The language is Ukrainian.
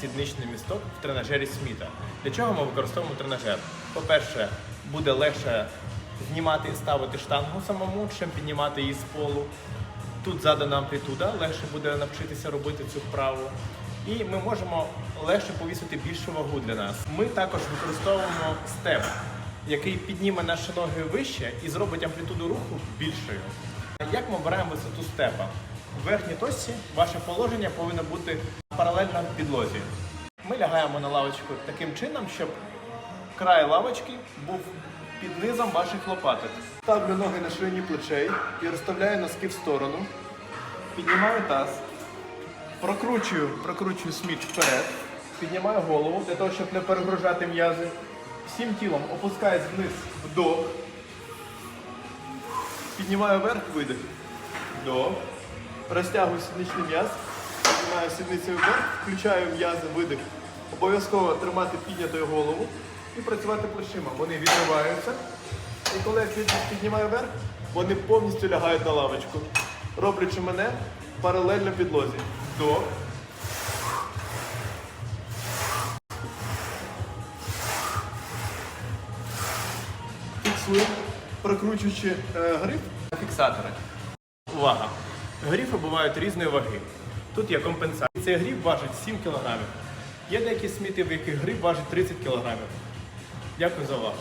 сідничний місток в тренажері Сміта. Для чого ми використовуємо тренажер? По-перше, буде легше знімати і ставити штангу самому, чим піднімати її з полу. Тут задана амплітуда, легше буде навчитися робити цю вправу. І ми можемо легше повісити більшу вагу для нас. Ми також використовуємо степ, який підніме наші ноги вище і зробить амплітуду руху більшою. Як ми обираємо висоту степа? В верхній точці ваше положення повинно бути паралельно підлозі. Ми лягаємо на лавочку таким чином, щоб край лавочки був під низом ваших лопаток. Ставлю ноги на ширині плечей і розставляю носки в сторону. Піднімаю таз. Прокручую, прокручую сміч вперед. Піднімаю голову для того, щоб не перегружати м'язи. Всім тілом опускаюсь вниз вдох. Піднімаю вверх, видих. Вдох. Розтягую сідничний м'яз. Піднімаю сідницею вверх, включаю м'язи, видих. Обов'язково тримати піднятою голову і працювати плечима. Вони відриваються. І коли я піднімаю вверх, вони повністю лягають на лавочку, роблячи мене паралельно підлозі. Вдох. Фіксуємо, прокручуючи е, гриф фіксатори. Увага! Грифи бувають різної ваги. Тут є компенсація. Цей гріб важить 7 кг. Є деякі сміти, в яких гриб важить 30 кг. Дякую за увагу.